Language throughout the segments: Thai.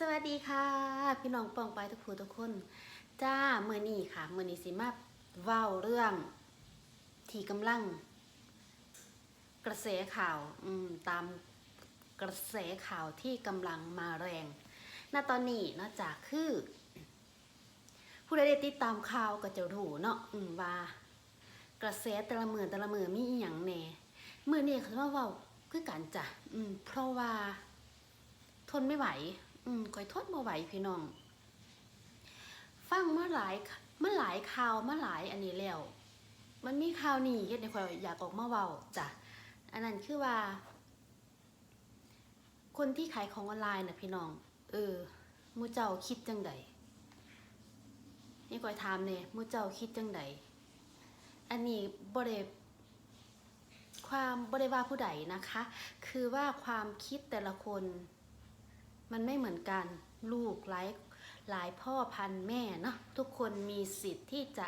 สวัสดีค่ะ พี่น้องปองไปทุกผู้ทุกคน จ้าเมื่อนี้ค่ะเมื่อนี้สิมาเว้าเรื่อง ที่กำลัง กระแสข่าวอืมตามกระแสข่าวที่กำลังมาแรงณตอนนี้นอกจากคือ ผู้ใดได้ติดตามข่าวก็จะรู้เนาะอืมว่า กระแสแต่ละเมือแต่ละเมือมีอหย่างแน่มือนี้คือว่าเว้าคือกันจ้ะอืมเพราะว่า ทนไม่ไหว อืมก่อยทนไม่ไหวพี่น้อง ฟังมาหลายมาหลายข่าวมาหลายอันนี้แล้ว มันมีข่าวนี้เฮ็ดให้ข่อยอยากออกมาเว้าจ้ะอันนั้นคือว่า คนที่ขายของออนไลน์น่ะพี่น้อง เออมูเจ้าคิดจังใดนี่ก่อยถามเนี่ยมูเจ้าคิดจังใดอันนี้บ่ได้ความบ่ได้ว่าผู้ใดนะคะ คือว่าความคิดแต่ละคน มันไม่เหมือนกันลูกหลายหลายพ่อพันแม่เนาะทุกคนมีสิทธิ์ที่จะ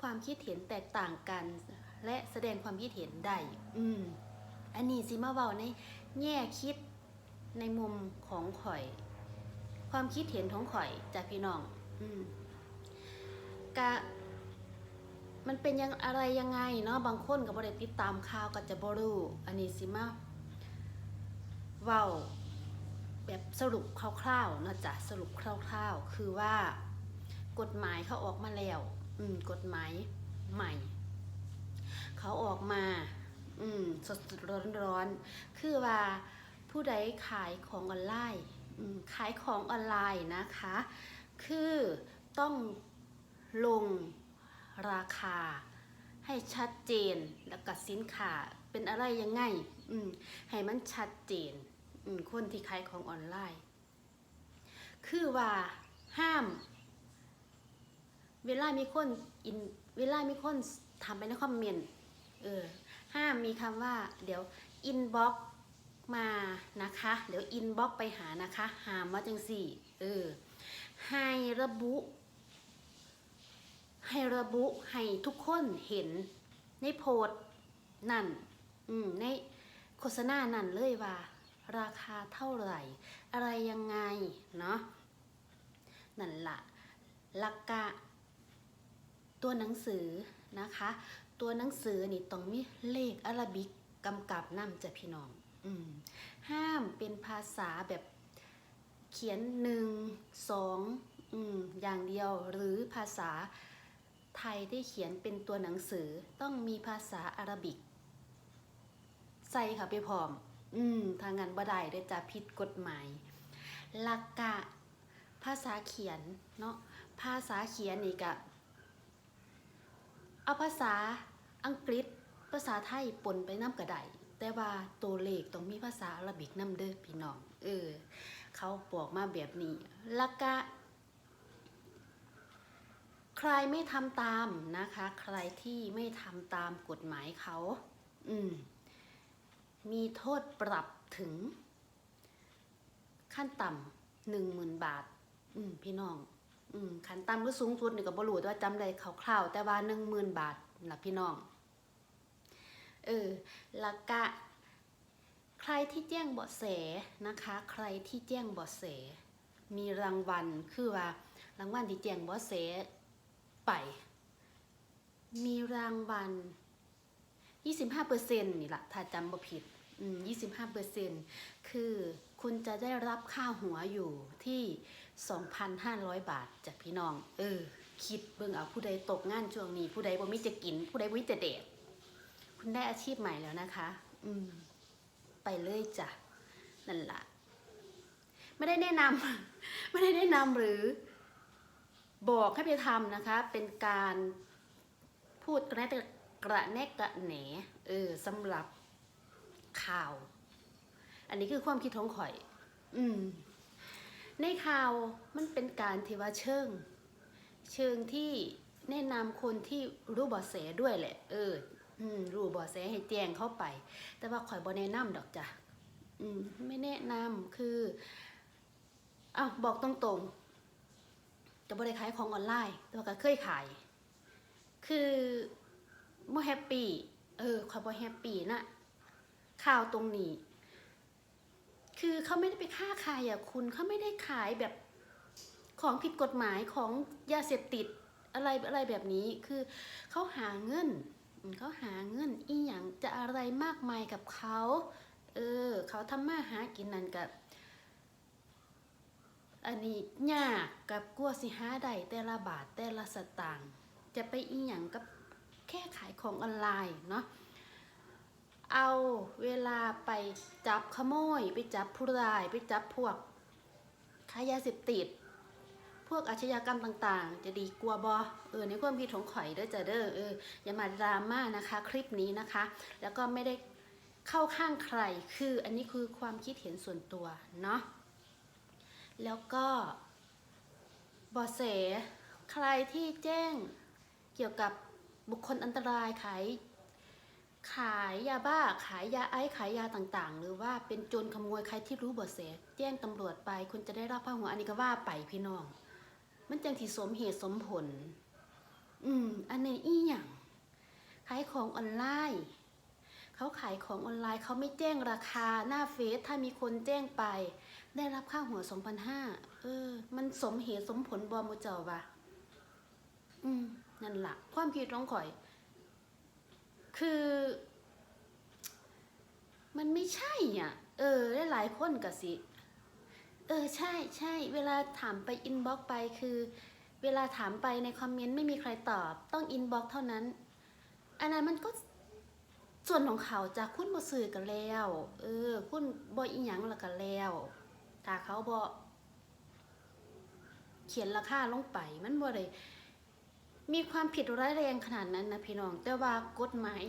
ความคิดเห็นแตกต่างกัน และแสดงความคิดเห็นได้อืมอันนี้สิมาเว้าในแง่คิดในมุมของข่อย ความคิดเห็นของข่อยจากพี่น้อง อืมกะมันเป็นยังอะไรยังไงเนาะบางคนก็บ่ได้ติดตามข่าวก็จะบรู้อันนี้สิมาเว้า แบบสรุปคร่าวๆนะจ๊ะสรุปคร่าวๆ คือว่ากฎหมายเขาออกมาแล้ว อืม กฎหมายใหม่ เขาออกมา อืม สดๆร้อนๆคือว่าผู้ใดขายของออนไลน์ อืม ขายของออนไลน์นะคะ คือต้องลงราคาให้ชัดเจนแล้วก็สินค้าเป็นอะไรยังไง อืม ให้มันชัดเจน คนที่ขายของออนไลน์ คือว่าห้าม เวลามีคนอินเวลามีคนทำไปในคอมเมนต์เออห้ามมีคำว่า เดี๋ยวอินบ็อกมานะคะ เดี๋ยวอินบ็อกไปหานะคะหามว่าจังสี่เออให้ระบุ ให้ระบุให้ทุกคนเห็นในโพสต์นั่น อืมในโฆษณานั่นเลยว่า ราคาเท่าไหร่ อะไรยังไง เนาะนั่นละลักกะ ตัวหนังสือนะคะ ตัวหนังสือนี่ต้องมีเลขอารบิกกำกับนำจะพี่น้องอห้ามเป็นภาษาแบบเขียนหนึ่งสองอย่างเดียวหรือภาษาไทยที่เขียนเป็นตัวหนังสือต้องมีภาษาอารบิก ใส่ค่ะไปพร้อม อืมทางงานบ่ได้ได้จะผิดกฎหมายหลักกะภาษาเขียนเนาะภาษาเขียนนี่กะเอาภาษาอังกฤษภาษาไทยปนไปน้ำกระไดแต่ว่าตัวเลขต้องมีภาษาอาหรับิกน้ำเด้อพี่น้องเออเขาบอกมาแบบนี้ล้วก็ใครไม่ทำตามนะคะ ใครที่ไม่ทำตามกฎหมายเขา อืม มีโทษปรับถึง ขั้นต่ำหนึ่งหมื่นบาท อืมพี่น้อง อืมขั้นต่ำหรือสูงสุดนี่ก็บ่รู้แต่ว่าจำได้คร่าวๆแต่ว่าหนึ่งหมื่นบาทล่ะพี่น้อง เออแล้วก็ใครที่แจ้งเบาะแสนะคะ ใครที่แจ้งเบาะแส มีรางวัลคือว่ารางวัลที่แจ้งเบาะแสไป มีรางวัล25%นี่ละถ้าจำบ่ผิด อืม25%คือคุณจะได้รับค่าหัวอยู่ที่ 2,500 บาทจากพี่น้อง เออ คิดเบิ่งเอาผู้ใดตกงานช่วงนี้ ผู้ใดบ่มีจะกิน ผู้ใดบ่มีจะเดทคุณได้อาชีพใหม่แล้วนะคะ อืม ไปเลยจ้ะ นั่นละไม่ได้แนะนำไม่ได้แนะนำหรือ บอกให้ไปทำนะคะ เป็นการพูดกระแนกกระแนกกระแหนเออสำหรับ ข่าว อันนี้คือความคิดของข่อย อืม ในข่าวมันเป็นการที่ว่าเชิง เชิงที่แนะนำคนที่รู้บาะแสด้วยแหละ เออ อืม รู้บาะแสให้แจ้งเข้าไป แต่ว่าข่อยบ่แนะนำดอกจ้ะ อืม ไม่แนะนำคืออ้าวบอกตรงๆจะบ่ได้ขายของออนไลน์ แต่ว่าก็เคยขาย คือบ่แฮปปี้ เออข่อยบ่แฮปปี้นะ ข่าวตรงนี้ คือเขาไม่ได้ไปฆ่าใครอะคุณเขาไม่ได้ขายแบบของผิดกฎหมายของยาเสพติดอะไรอะไรแบบนี้คือเขาหาเงินเขาหาเงินอีหยังจะอะไรมากมายกับเขาเออ เขาทำมาหากินนั่นกับอันนี้ยากกับกลัวสิหาได้แต่ละบาทแต่ละสตางค์จะไปอีหยังกับแค่ขายของออนไลน์เนาะ เอาเวลาไปจับขโมย ไปจับผู้ร้าย ไปจับพวกค้ายาเสพติด พวกอาชญากรรมต่างๆ จะดีกว่าบอเออในความคิดของข่อยเด้อจะเด้อเอออย่ามาดราม่านะคะ คลิปนี้นะคะ แล้วก็ไม่ได้เข้าข้างใครคืออันนี้คือความคิดเห็นส่วนตัวเนาะแล้วก็บอเสใครที่แจ้งเกี่ยวกับบุคคลอันตรายขาย ขายยาบ้าขายยาไอซ์ขายยาต่างๆ หรือว่าเป็นโจรขโมยใครที่รู้เบาะแสแจ้งตำรวจไปคุณจะได้รับผ้าหัวอันนี้ก็ว่าไปพี่น้อง มันจังที่สมเหตุสมผล อืม อันนี้อีหยังขายของออนไลน์ เขาขายของออนไลน์เขาไม่แจ้งราคาหน้าเฟซถ้ามีคนแจ้งไป ได้รับค่าหัว2,500เออ มันสมเหตุสมผลบอมูเจ้าวะอืมนั่นละ่ะ ความคิดร้องข่อย คือ มันไม่ใช่อะ เออหลายคนก็สิ เออใช่ใช่ เวลาถามไปอินบ็อกไปคือ เวลาถามไปในคอมเมนต์ไม่มีใครตอบ ต้องอินบ็อกเท่านั้น อันนั้นมันก็ส่วนของเขาจากคุณบ่สื่อกันแล้ว เออ คุณบ่อีหยังละกันแล้ว ถ้าเขาบ่เขียนราคาลงไปมันบ่ได้ มีความผิดร้ายแรงขนาดนั้นนะพี่น้อง แต่ว่ากฎหมาย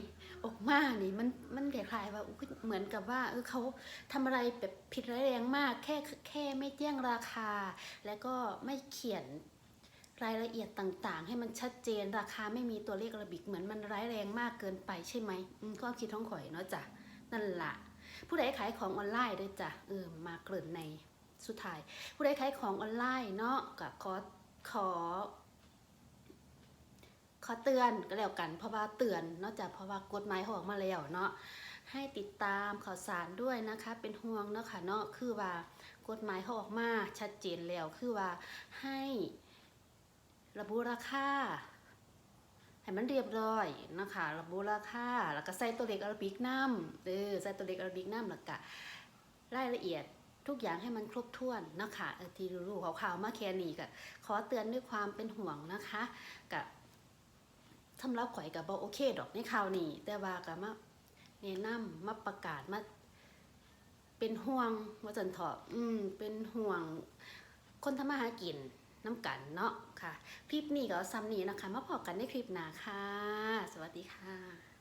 ออกมานี่มันมันคล้ายๆว่าเหมือนกับว่าเออเขาทำอะไรแบบผิดร้ายแรงมาก แค่แค่ไม่แจ้งราคา แล้วก็ไม่เขียนรายละเอียดต่างๆ ให้มันชัดเจนราคาไม่มีตัวเลขระบิกเหมือนมันร้ายแรงมากเกินไปใช่ไหมความคิดท้องข่อยเนาะจ้ะนั่นละผู้ใดขายของออนไลน์ด้วยจ้ะเออมาเกริ่นในสุดท้าย ผู้ใดขายของออนไลน์เนาะก็ขอขอ ขอเตือนก็แล้วกัน เพราะว่าเตือนนอกจากเพราะว่ากฎหมายออกมาแล้วเนาะให้ติดตามข่าวสารด้วยนะคะ เป็นห่วงเนาะค่ะเนาะคือว่ากฎหมายเขาออกมาชัดเจนแล้วคือว่าให้ระบุราคาให้มันเรียบร้อยนะคะระบุราคาแล้วก็ใส่ตัวเลขอาราบิกน้ำเออใส่ตัวเลขอาราบิกน้ำแล้วก็รายละเอียดทุกอย่างให้มันครบถ้วนนะคะที่รู้ๆข่าวๆมาแค่นี้ก็ขอเตือนด้วยความเป็นห่วงนะคะกับ สำหรับข่อยกับบอโอเคดอกในข่าวนี้ แต่ว่าก็มาแนะนำมาประกาศมาเป็นห่วงว่าจันทอบอืม เป็นห่วง คนทำมาหากินน้ำกันเนาะค่ะ คลิปนี้ก็ซ้ำนี้นะคะ มาพอกันในคลิปหน้าค่ะ สวัสดีค่ะ